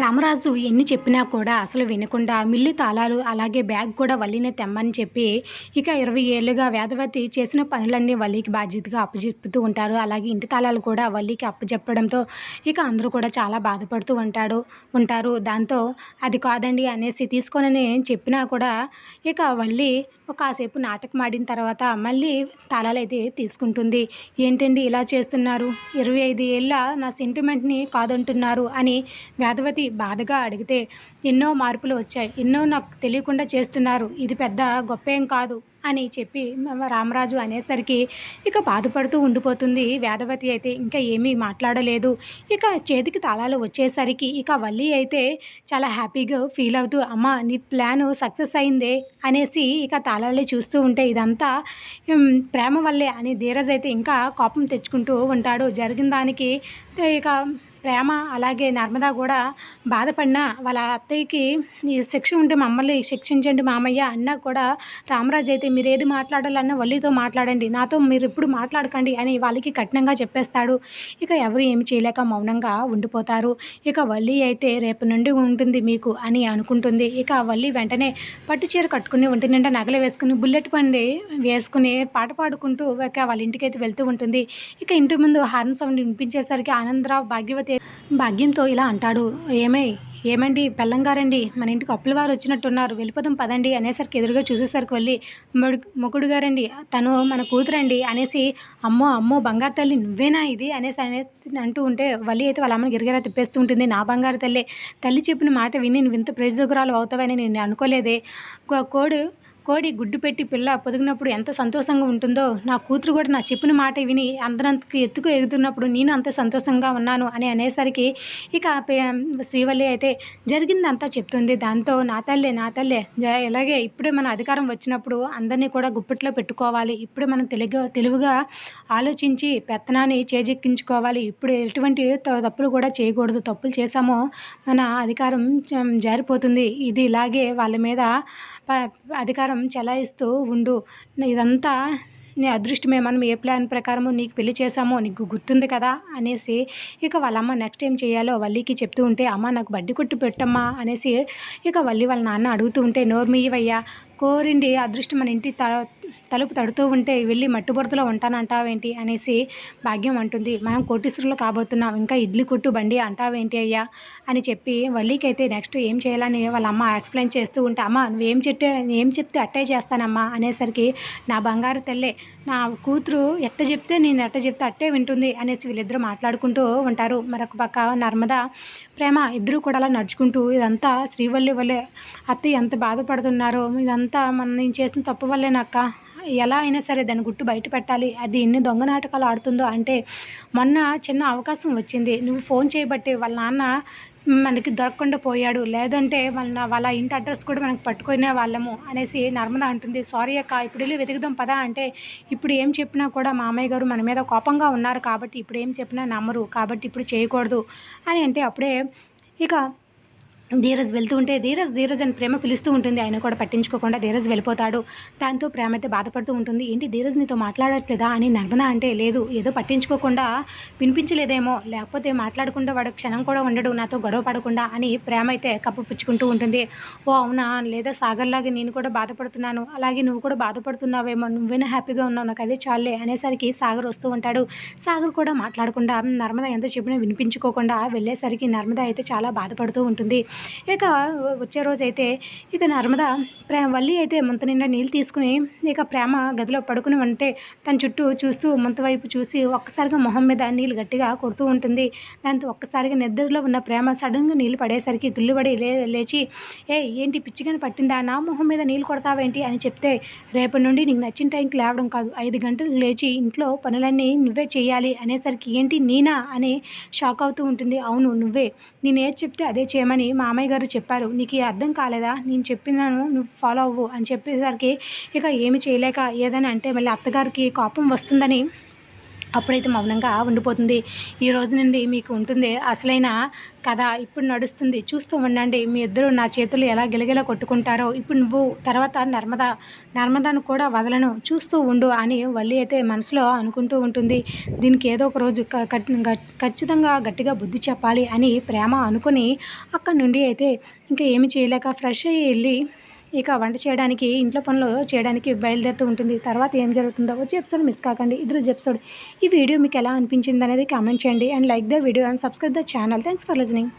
రామరాజు ఎన్ని చెప్పినా కూడా అసలు వినకుండా మిల్లి తాళాలు అలాగే బ్యాగ్ కూడా వల్లినే తెమ్మని చెప్పి ఇక ఇరవై ఏళ్ళుగా వేదవతి చేసిన పనులన్నీ వల్లికి బాధ్యతగా అప్పచెప్పుతూ ఉంటారు. అలాగే ఇంటి తాళాలు కూడా వల్లికి అప్పచెప్పడంతో ఇక అందరూ కూడా చాలా బాధపడుతూ ఉంటాడు ఉంటారు. దాంతో అది కాదండి అనేసి తీసుకోనని చెప్పినా కూడా ఇక వల్లి కాసేపు నాటకం ఆడిన తర్వాత మళ్ళీ తాళాలు అయితే తీసుకుంటుంది. ఏంటండి ఇలా చేస్తున్నారు? ఇరవై ఐదు ఏళ్ళ నా సెంటిమెంట్ని కాదంటున్నారు అని వేదవతి బాధగా అడిగితే ఎన్నో మార్పులు వచ్చాయి. ఎన్నో నాకు తెలియకుండా చేస్తున్నారు. ఇది పెద్ద గొప్ప ఏం కాదు అని చెప్పి రామరాజు అనేసరికి ఇక బాధపడుతూ ఉండిపోతుంది. వేదవతి అయితే ఇంకా ఏమీ మాట్లాడలేదు. ఇక చేతికి తాళాలు వచ్చేసరికి ఇక వల్లి అయితే చాలా హ్యాపీగా ఫీల్ అవుతూ అమ్మ నీ ప్లాన్ సక్సెస్ అయిందే అనేసి ఇక తాళాలు చూస్తూ ఉంటే ఇదంతా ప్రేమ వల్లే అని ధీరజ్ అయితే ఇంకా కోపం తెచ్చుకుంటూ ఉంటాడు. జరిగిన దానికి ఇక ప్రేమ అలాగే నర్మదా కూడా బాధపడిన వాళ్ళ అత్తయ్యకి శిక్ష ఉంటే మమ్మల్ని శిక్షించండి మామయ్య అన్నా కూడా రామరాజు అయితే మీరు ఏది మాట్లాడాలన్నా వల్లితో మాట్లాడండి నాతో మీరు ఇప్పుడు మాట్లాడకండి అని వాళ్ళకి కఠినంగా చెప్పేస్తాడు. ఇక ఎవరు ఏమి చేయలేక మౌనంగా ఉండిపోతారు. ఇక వల్లి అయితే రేపు నుండి ఉంటుంది మీకు అని అనుకుంటుంది. ఇక వల్లి వెంటనే పట్టు చీర కట్టుకుని ఒంటి నిండా నగలు వేసుకుని బుల్లెట్ పండి వేసుకుని పాట పాడుకుంటూ ఇక వాళ్ళ ఇంటికి అయితే వెళ్తూ ఉంటుంది. ఇక ఇంటి ముందు హార్న్ సౌండ్ వినిపించేసరికి ఆనందరావు భాగ్యవతి భాగ్యంతో ఇలా అంటాడు. ఏమై ఏమండి పెళ్ళంగారండి మన ఇంటికి అప్పుల వారు వచ్చినట్టున్నారు. వెళ్ళిపోదాం పదండి అనేసరికి ఎదురుగా చూసేసరికి వెళ్ళి మొడు మొగుడు గారండి తను మన కూతురండి అనేసి అమ్మో అమ్మో బంగారు తల్లి నువ్వేనా ఇది? అనేసి అనేసి అంటూ ఉంటే వల్లి అయితే వాళ్ళ అమ్మని గిరిగిరా తిప్పేస్తూ ఉంటుంది. నా బంగారు తల్లి తల్లి చెప్పిన మాట విని నువ్వు ఇంత ప్రయోజకురాలు అవుతావని నేను అనుకోలేదే. కోడు కోడి గుడ్డు పెట్టి పిల్ల పొదిగినప్పుడు ఎంత సంతోషంగా ఉంటుందో నా కూతురు కూడా నా చెప్పిన మాట విని అందరంతకు ఎత్తుకు ఎగుతున్నప్పుడు నేను అంత సంతోషంగా ఉన్నాను అని అనేసరికి ఇక పే- శ్రీవల్లి అయితే జరిగిందంతా చెప్తుంది. దాంతో నా తల్లే నా తల్లే ఇలాగే ఇప్పుడే మన అధికారం వచ్చినప్పుడు అందరినీ కూడా గుప్పిట్లో పెట్టుకోవాలి. ఇప్పుడే మనం తెలుగు తెలుగుగా ఆలోచించి పెత్తనాన్ని చేజెక్కించుకోవాలి. ఇప్పుడు ఎటువంటి త- తప్పులు కూడా చేయకూడదు. తప్పులు చేశామో మన అధికారం జారిపోతుంది. ఇది ఇలాగే వాళ్ళ మీద అధికారం చెలాయిస్తూ ఉండు. ఇదంతా నీ అదృష్టమే మనం ఏ ప్లాన్ ప్రకారము నీకు పెళ్ళి చేసామో నీకు గుర్తుంది కదా? అనేసి ఇక వాళ్ళ అమ్మ నెక్స్ట్ ఏం చేయాలో వల్లికి చెప్తూ ఉంటే అమ్మ నాకు బడ్డీ కొట్టు పెట్టమ్మా అనేసి ఇక వల్లి వాళ్ళ నాన్న అడుగుతూ ఉంటే నోరు కోరిండి అదృష్టం మన ఇంటి త తలుపు తడుతూ ఉంటే వెళ్ళి మట్టుబొరతలో ఉంటానంటావేంటి అనేసి భాగ్యం అంటుంది. మనం కోటీశ్వరులు కాబోతున్నాం ఇంకా ఇడ్లీ కొట్టు బండి అంటావేంటి అయ్యా అని చెప్పి వల్లీకైతే నెక్స్ట్ ఏం చేయాలని వాళ్ళ అమ్మ ఎక్స్ప్లెయిన్ చేస్తూ ఉంటే అమ్మ నువ్వేం చెప్తే ఏం చెప్తే అట్టే చేస్తానమ్మా అనేసరికి నా బంగారు తల్లే నా కూతురు ఎట్ట చెప్తే నేను ఎట్ట చెప్తే అట్టే వింటుంది అనేసి వీళ్ళిద్దరూ మాట్లాడుకుంటూ ఉంటారు. మరొక పక్క నర్మద ప్రేమ ఇద్దరు కూడా అలా నడుచుకుంటూ ఇదంతా శ్రీవల్లి వల్లే అత్తయ్య ఎంత బాధపడుతున్నారో ఇదంతా మన నేను చేసిన తప్పు వల్లేనక్క ఎలా అయినా సరే దాని గుట్టు బయట పెట్టాలి. అది ఎన్ని దొంగ నాటకాలు ఆడుతుందో అంటే మొన్న చిన్న అవకాశం వచ్చింది. నువ్వు ఫోన్ చేయబట్టి వాళ్ళ నాన్న మనకి దొరకకుండా పోయాడు. లేదంటే వాళ్ళ వాళ్ళ ఇంటి అడ్రస్ కూడా మనకు పట్టుకునే వాళ్ళము అనేసి నర్మద అంటుంది. సారీ అక్క ఇప్పుడు వెళ్ళి వెతుకుదాం పదా అంటే ఇప్పుడు ఏం చెప్పినా కూడా మామయ్య గారు మన మీద కోపంగా ఉన్నారు కాబట్టి ఇప్పుడు ఏం చెప్పినా నమ్మరు. కాబట్టి ఇప్పుడు చేయకూడదు అని అంటే అప్పుడే ఇక ధీరజ్ వెళ్తూ ఉంటే ధీరజ్ ధీరజ్ అని ప్రేమ పిలుస్తూ ఉంటుంది. ఆయన కూడా పట్టించుకోకుండా ధీరజ్ వెళ్ళిపోతాడు. దాంతో ప్రేమ అయితే బాధపడుతూ ఉంటుంది. ఏంటి ధీరజ్ నీతో మాట్లాడట్లేదా అని నర్మద అంటే లేదు ఏదో పట్టించుకోకుండా వినిపించలేదేమో లేకపోతే మాట్లాడకుండా వాడు క్షణం కూడా ఉండడు నాతో గొడవ పడకుండా అని ప్రేమ అయితే కప్పు పుచ్చుకుంటూ ఉంటుంది. ఓ అవునా? లేదా సాగర్లాగా నేను కూడా బాధపడుతున్నాను. అలాగే నువ్వు కూడా బాధపడుతున్నావేమో నువ్వేనా హ్యాపీగా ఉన్నావు నాకు అదే చాలే అనేసరికి సాగర్ వస్తూ ఉంటాడు. సాగర్ కూడా మాట్లాడకుండా నర్మద ఎంత చెప్పినా వినిపించుకోకుండా వెళ్ళేసరికి నర్మద అయితే చాలా బాధపడుతూ ఉంటుంది. ఇక వచ్చే రోజు అయితే ఇక నర్మద ప్రేమ వల్లి అయితే ముంత నిండా నీళ్ళు తీసుకుని ఇక ప్రేమ గదిలో పడుకుని ఉంటే తన చుట్టూ చూస్తూ ముంత వైపు చూసి ఒక్కసారిగా మొహం మీద నీళ్ళు గట్టిగా కొడుతూ ఉంటుంది. దాంతో ఒక్కసారిగా నిద్రలో ఉన్న ప్రేమ సడన్గా నీళ్ళు పడేసరికి తుల్లిపడి లే లేచి ఏ ఏంటి పిచ్చిగాని పట్టిందా? నా మొహం మీద నీళ్ళు కొడతావేంటి? అని చెప్తే రేపటి నుండి నీకు నచ్చిన టైంకి లేవడం కాదు. ఐదు గంటలకు లేచి ఇంట్లో పనులన్నీ నువ్వే చేయాలి. అనేసరికి ఏంటి నేనా? అని షాక్ అవుతూ ఉంటుంది. అవును నువ్వే. నేనేది చెప్తే అదే చేయమని మా మామయ్య గారు చెప్పారు నీకు అర్థం కాలేదా? నేను చెప్పినాను నువ్వు ఫాలో అవ్వు అని చెప్పేసరికి ఇక ఏమి చేయలేక ఏదని అంటే మళ్ళీ అత్తగారికి కోపం వస్తుందని అప్పుడైతే మౌనంగా ఉండిపోతుంది. ఈ రోజు నుండి మీకు ఉంటుంది. అసలైన కథ ఇప్పుడు నడుస్తుంది. చూస్తూ ఉండండి. మీ ఇద్దరు నా చేతులు ఎలా గిలగిల కొట్టుకుంటారో. ఇప్పుడు నువ్వు తర్వాత నర్మద నర్మదాను కూడా వదలను. చూస్తూ ఉండు అని వల్లి అయితే మనసులో అనుకుంటూ ఉంటుంది. దీనికి ఏదో ఒక రోజు ఖచ్చితంగా గట్టిగా బుద్ధి చెప్పాలి అని ప్రేమ అనుకుని అక్కడి నుండి అయితే ఇంకా ఏమి చేయలేక ఫ్రెష్ అయ్యి వెళ్ళి ఇక వంట చేయడానికి ఇంట్లో పనులు చేయడానికి బయలుదేరుతూ ఉంటుంది. తర్వాత ఏం జరుగుతుందో వచ్చే ఎపిసోడ్ మిస్ కాకండి. ఇద్దరు ఎపిసోడ్ ఈ వీడియో మీకు ఎలా అనిపించింది అనేది కామెంట్ చేయండి. And like the video and subscribe the channel thanks for listening